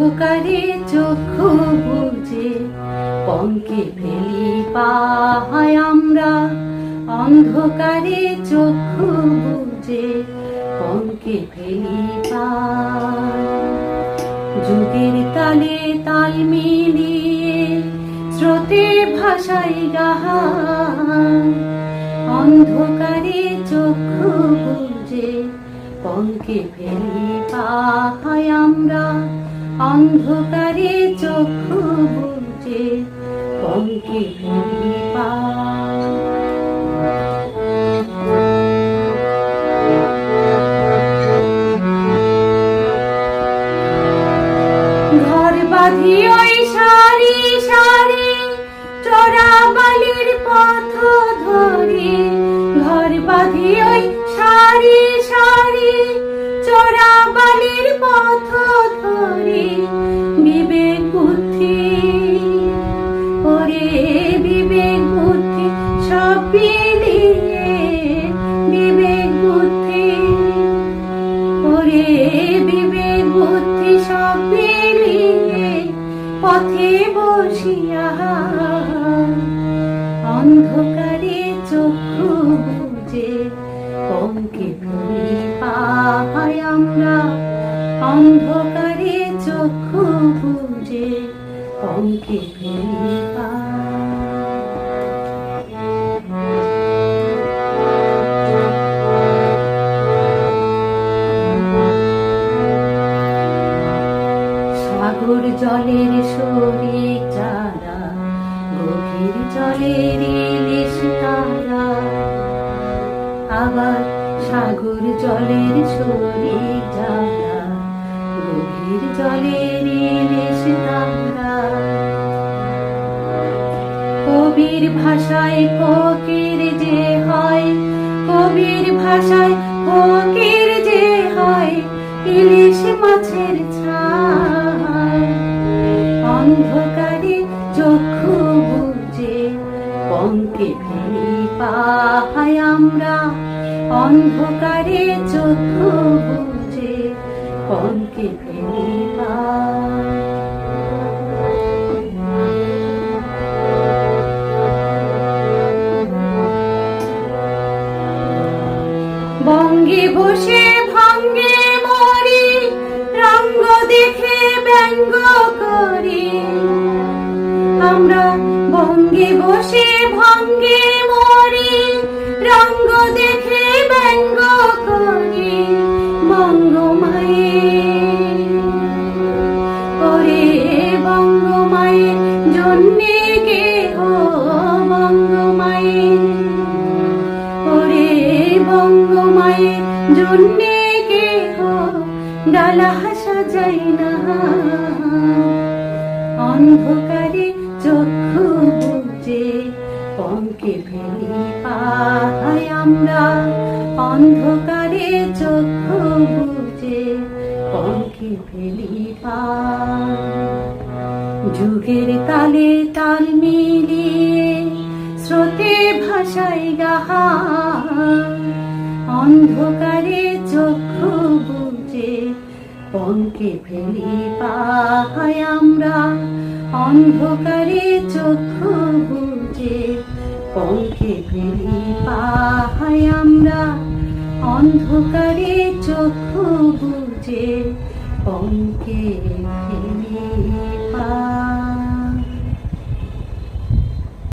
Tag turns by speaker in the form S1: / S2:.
S1: অন্ধকারে চক্ষু বুঝে পঙ্কে ফেলি পাহায় আমরা। অন্ধকারে চক্ষু বুঝে পঙ্কে ফেলি যুগের তালে তাল মিলিয়ে স্রোতে ভাষাই গাহান অন্ধকারে চক্ষু বুঝে পঙ্কে ফেলি পাহায় আমরা। অন্ধকারে চক্ষু বুঝে পঙ্কে পায় ঘর বাঁধি ওই সারি সারি চোরা বালির পথ ধরে বিলিয়ে বিবেক বুদ্ধি। ওরে বিবেক বুদ্ধি সব মিলিয়ে পথে বসিয়া। অন্ধকারে চক্ষু বুঝে পঙ্কে ফেলি পাহায় চক্ষু বুঝে ফেলি পায় সাগর জলের শরীর চারা গভীর জলের তারা। আবার সাগর জলের শরীর যারা গভীর জলের তারা। কবির ভাষায় ফকির যে হয়, কবির অন্ধকারে চক্ষু বুঝে পঙ্কে ফেলি পাহায় আমরা। অন্ধকারে চক্ষু বুঝে পঙ্কে ফেলি বঙ্গে বসে জন্যে কে হো ডালা সাজাই না। অন্ধকারে চক্ষু বুঝে পঙ্কে ফেলি পাহায় আমরা। অন্ধকারে চক্ষু বুঝে পঙ্কে ফেলি পায় যুগের তালে তাল মিলিয়ে স্রোতে ভাষাই গাহা অন্ধকারে চক্ষু বুঝে পঙ্কে ফেলি পাহায় আমরা। অন্ধকারে চক্ষু বুঝে পঙ্কে ফেলি পাহায় আমরা। অন্ধকারে চক্ষু বুঝে পঙ্কে ফেলি